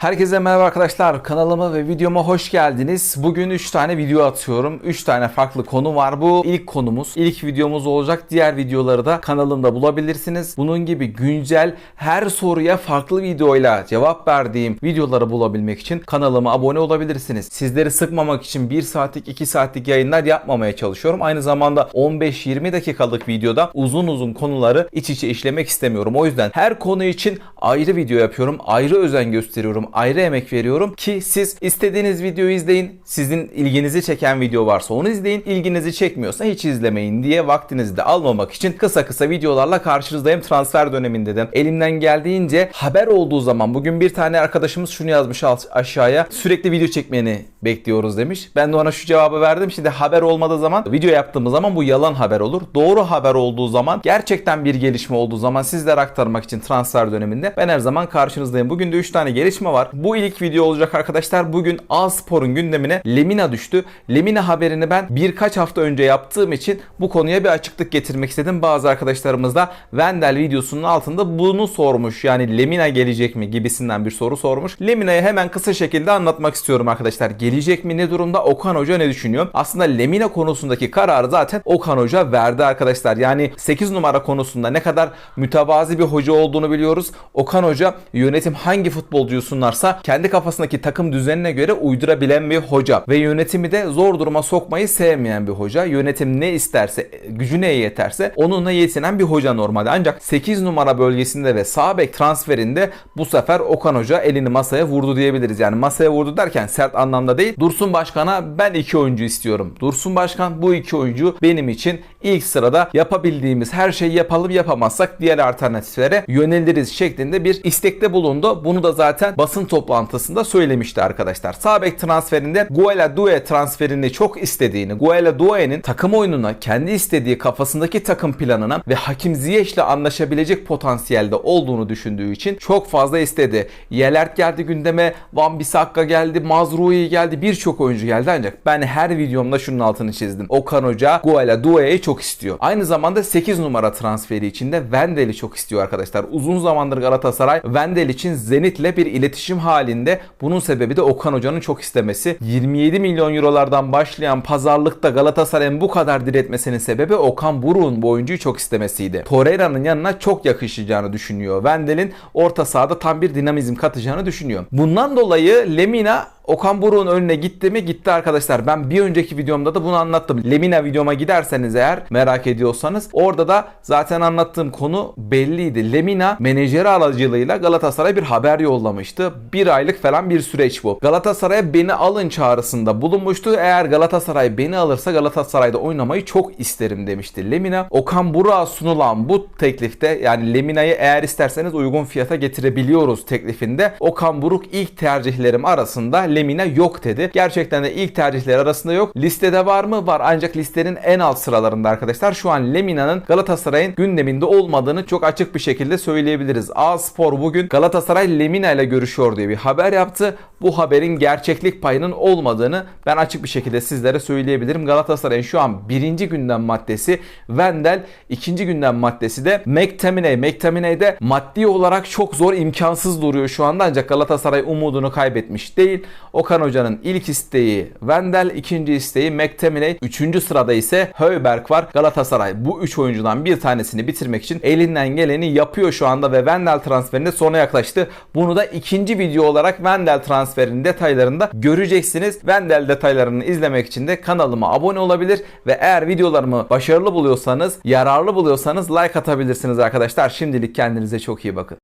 Herkese merhaba arkadaşlar. Kanalıma ve videoma hoş geldiniz. Bugün 3 tane video atıyorum. 3 tane farklı konu var. Bu ilk konumuz, ilk videomuz olacak. Diğer videoları da kanalımda bulabilirsiniz. Bunun gibi güncel her soruya farklı videoyla cevap verdiğim videoları bulabilmek için kanalıma abone olabilirsiniz. Sizleri sıkmamak için 1 saatlik 2 saatlik yayınlar yapmamaya çalışıyorum. Aynı zamanda 15-20 dakikalık videoda uzun uzun konuları iç içe işlemek istemiyorum. O yüzden her konu için ayrı video yapıyorum. Ayrı özen gösteriyorum. Ayrı emek veriyorum ki siz istediğiniz videoyu izleyin. Sizin ilginizi çeken video varsa onu izleyin. İlginizi çekmiyorsa hiç izlemeyin diye vaktinizi de almamak için kısa kısa videolarla karşınızdayım. Transfer döneminde de elimden geldiğince haber olduğu zaman bugün bir tane arkadaşımız şunu yazmış aşağıya sürekli video çekmeni bekliyoruz demiş. Ben de ona şu cevabı verdim. Şimdi haber olmadığı zaman video yaptığımız zaman bu yalan haber olur. Doğru haber olduğu zaman gerçekten bir gelişme olduğu zaman sizlere aktarmak için transfer döneminde ben her zaman karşınızdayım. Bugün de 3 tane gelişme var. Bu ilk video olacak arkadaşlar. Bugün A-Spor'un gündemine Lemina düştü. Lemina haberini ben birkaç hafta önce yaptığım için bu konuya bir açıklık getirmek istedim. Bazı arkadaşlarımız da Vendel videosunun altında bunu sormuş. Yani Lemina gelecek mi gibisinden bir soru sormuş. Lemina'yı hemen kısa şekilde anlatmak istiyorum arkadaşlar. Gelecek mi ne durumda? Okan Hoca ne düşünüyor? Aslında Lemina konusundaki kararı zaten Okan Hoca verdi arkadaşlar. Yani 8 numara konusunda ne kadar mütevazi bir hoca olduğunu biliyoruz. Okan Hoca yönetim hangi futbolcuyu sunarsa kendi kafasındaki takım düzenine göre uydurabilen bir hoca ve yönetimi de zor duruma sokmayı sevmeyen bir hoca. Yönetim ne isterse, gücü neye yeterse onunla yetinen bir hoca normalde. Ancak 8 numara bölgesinde ve sağ bek transferinde bu sefer Okan Hoca elini masaya vurdu diyebiliriz. Yani masaya vurdu derken sert anlamda değil. Dursun Başkan'a ben iki oyuncu istiyorum. Dursun Başkan bu iki oyuncu benim için ilk sırada yapabildiğimiz her şeyi yapalım yapamazsak diğer alternatiflere yöneliriz şeklinde bir istekte bulundu. Bunu da zaten basın toplantısında söylemişti arkadaşlar. Sağ transferinde Guela Due transferini çok istediğini, Guela Due'nin takım oyununa, kendi istediği kafasındaki takım planına ve Hakim Ziyech'le anlaşabilecek potansiyelde olduğunu düşündüğü için çok fazla istedi. Yelert geldi gündeme, Van Bissaka geldi, Mazrui geldi, birçok oyuncu geldi ancak ben her videomda şunun altını çizdim. Okan Hoca Guela Due'yi çok istiyor. Aynı zamanda 8 numara transferi içinde Vendel'i çok istiyor arkadaşlar. Uzun zamandır Galatasaray Vendel için Zenit'le bir iletişim halinde. Bunun sebebi de Okan Hoca'nın çok istemesi. 27 milyon eurolardan başlayan pazarlıkta Galatasaray'ın bu kadar diretmesinin sebebi Okan Buruk'un bu oyuncuyu çok istemesiydi. Torreira'nın yanına çok yakışacağını düşünüyor. Vendel'in orta sahada tam bir dinamizm katacağını düşünüyor. Bundan dolayı Lemina Okan Buruk'un önüne gitti mi? Gitti arkadaşlar. Ben bir önceki videomda da bunu anlattım. Lemina videoma giderseniz eğer merak ediyorsanız orada da zaten anlattığım konu belliydi. Lemina menajeri aracılığıyla Galatasaray bir haber yollamıştı. Bir aylık falan bir süreç bu. Galatasaray'a beni alın çağrısında bulunmuştu. Eğer Galatasaray beni alırsa Galatasaray'da oynamayı çok isterim demişti Lemina. Okan Buruk'a sunulan bu teklifte yani Lemina'yı eğer isterseniz uygun fiyata getirebiliyoruz teklifinde. Okan Buruk ilk tercihlerim arasında Lemina yok dedi. Gerçekten de ilk tercihler arasında yok. Listede var mı? Var ancak listenin en alt sıralarında arkadaşlar. Şu an Lemina'nın Galatasaray'ın gündeminde olmadığını çok açık bir şekilde söyleyebiliriz. A Spor bugün Galatasaray Lemina ile görüşüyor diye bir haber yaptı. Bu haberin gerçeklik payının olmadığını ben açık bir şekilde sizlere söyleyebilirim. Galatasaray'ın şu an birinci gündem maddesi Vendel, ikinci gündem maddesi de McTominay. McTominay de maddi olarak çok zor, imkansız duruyor şu anda ancak Galatasaray umudunu kaybetmiş değil. Okan Hoca'nın ilk isteği Vendel, ikinci isteği McTominay, üçüncü sırada ise Höyberg var. Galatasaray bu üç oyuncudan bir tanesini bitirmek için elinden geleni yapıyor şu anda ve Vendel transferinde sona yaklaştı. Bunu da ikinci video olarak Vendel transferinin detaylarında göreceksiniz. Vendel detaylarını izlemek için de kanalıma abone olabilir ve eğer videolarımı başarılı buluyorsanız, yararlı buluyorsanız like atabilirsiniz arkadaşlar. Şimdilik kendinize çok iyi bakın.